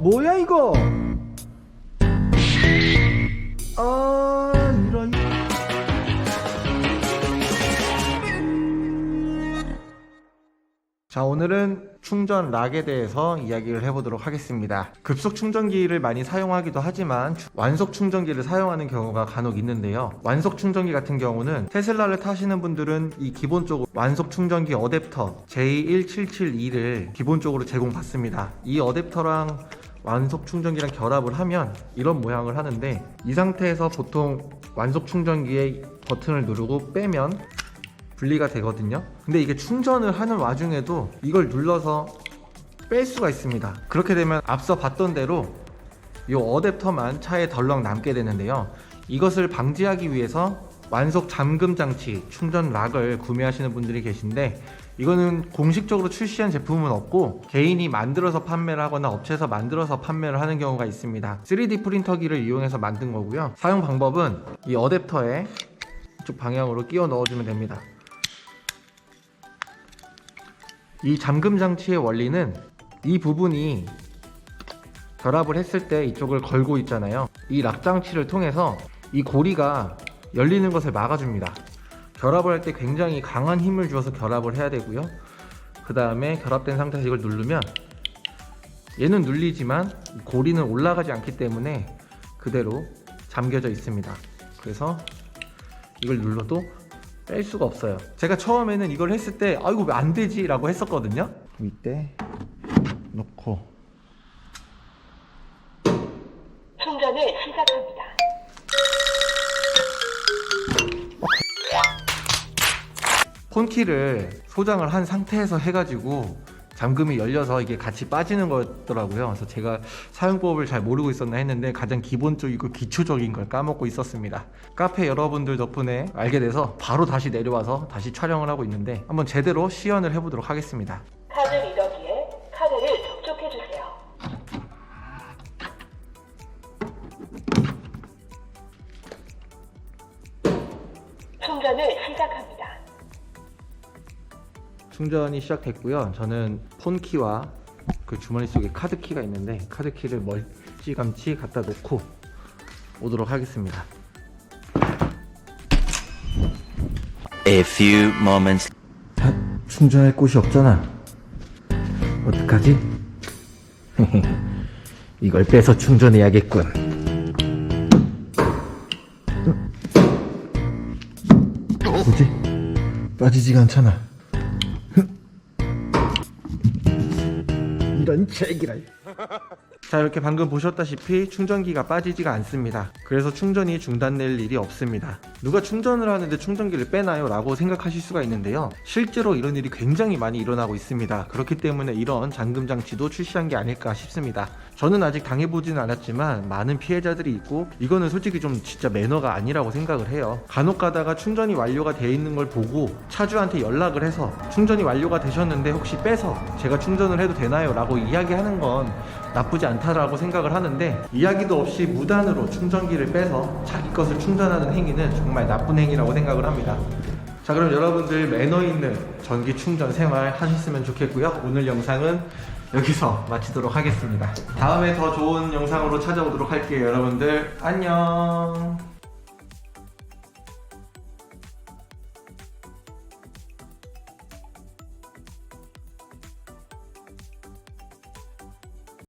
뭐야 이거? 아 이런. 자 오늘은 충전 락에 대해서 이야기를 해보도록 하겠습니다. 급속 충전기를 많이 사용하기도 하지만 추- 완속 충전기를 사용하는 경우가 간혹 있는데요. 완속 충전기 같은 경우는 테슬라를 타시는 분들은 이 기본적으로 완속 충전기 어댑터 J1772를 기본적으로 제공받습니다. 이 어댑터랑 완속 충전기랑 결합을 하면 이런 모양을 하는데 이 상태에서 보통 완속 충전기의 버튼을 누르고 빼면 분리가 되거든요. 근데 이게 충전을 하는 와중에도 이걸 눌러서 뺄 수가 있습니다. 그렇게 되면 앞서 봤던 대로 이 어댑터만 차에 덜렁 남게 되는데요. 이것을 방지하기 위해서 완속 잠금 장치 충전 락을 구매하시는 분들이 계신데 이거는 공식적으로 출시한 제품은 없고 개인이 만들어서 판매를 하거나 업체에서 만들어서 판매를 하는 경우가 있습니다. 3D 프린터기를 이용해서 만든 거고요. 사용 방법은 이 어댑터에 이쪽 방향으로 끼워 넣어주면 됩니다. 이 잠금 장치의 원리는 이 부분이 결합을 했을 때 이쪽을 걸고 있잖아요. 이 락 장치를 통해서 이 고리가 열리는 것을 막아줍니다. 결합을 할 때 굉장히 강한 힘을 주어서 결합을 해야 되고요. 그 다음에 결합된 상태에서 이걸 누르면 얘는 눌리지만 고리는 올라가지 않기 때문에 그대로 잠겨져 있습니다. 그래서 이걸 눌러도 뺄 수가 없어요. 제가 처음에는 이걸 했을 때 아 이거 왜안 되지? 라고 했었거든요. 밑에 놓고 충전을 시작합니다. 폰키를 소장을 한 상태에서 해가지고 잠금이 열려서 이게 같이 빠지는 거더라고요. 그래서 제가 사용법을 잘 모르고 있었나 했는데 가장 기본적이고 기초적인 걸 까먹고 있었습니다. 카페 여러분들 덕분에 알게 돼서 바로 다시 내려와서 다시 촬영을 하고 있는데 한번 제대로 시연을 해보도록 하겠습니다. 카드 리더기에 카드를 접촉해 주세요. 충전을 시작합니다. 충전이 시작됐고요. 저는 폰키와 그 주머니 속에 카드키가 있는데 카드키를 멀찌감치 갖다 놓고 오도록 하겠습니다. A few moments 다 충전할 곳이 없잖아. 어떡하지? 이걸 빼서 충전해야겠군. 뭐지? 빠지지가 않잖아. 이런 책이랄. 자 이렇게 방금 보셨다시피 충전기가 빠지지가 않습니다. 그래서 충전이 중단될 일이 없습니다. 누가 충전을 하는데 충전기를 빼나요? 라고 생각하실 수가 있는데요. 실제로 이런 일이 굉장히 많이 일어나고 있습니다. 그렇기 때문에 이런 잠금 장치도 출시한 게 아닐까 싶습니다. 저는 아직 당해보지는 않았지만 많은 피해자들이 있고 이거는 솔직히 좀 진짜 매너가 아니라고 생각을 해요. 간혹 가다가 충전이 완료가 돼 있는 걸 보고 차주한테 연락을 해서 충전이 완료가 되셨는데 혹시 빼서 제가 충전을 해도 되나요? 라고 이야기하는 건 나쁘지 않다라고 생각을 하는데 이야기도 없이 무단으로 충전기를 빼서 자기 것을 충전하는 행위는 정말 나쁜 행위라고 생각을 합니다. 자 그럼 여러분들 매너 있는 전기 충전 생활 하셨으면 좋겠고요. 오늘 영상은 여기서 마치도록 하겠습니다. 다음에 더 좋은 영상으로 찾아오도록 할게요. 여러분들 안녕.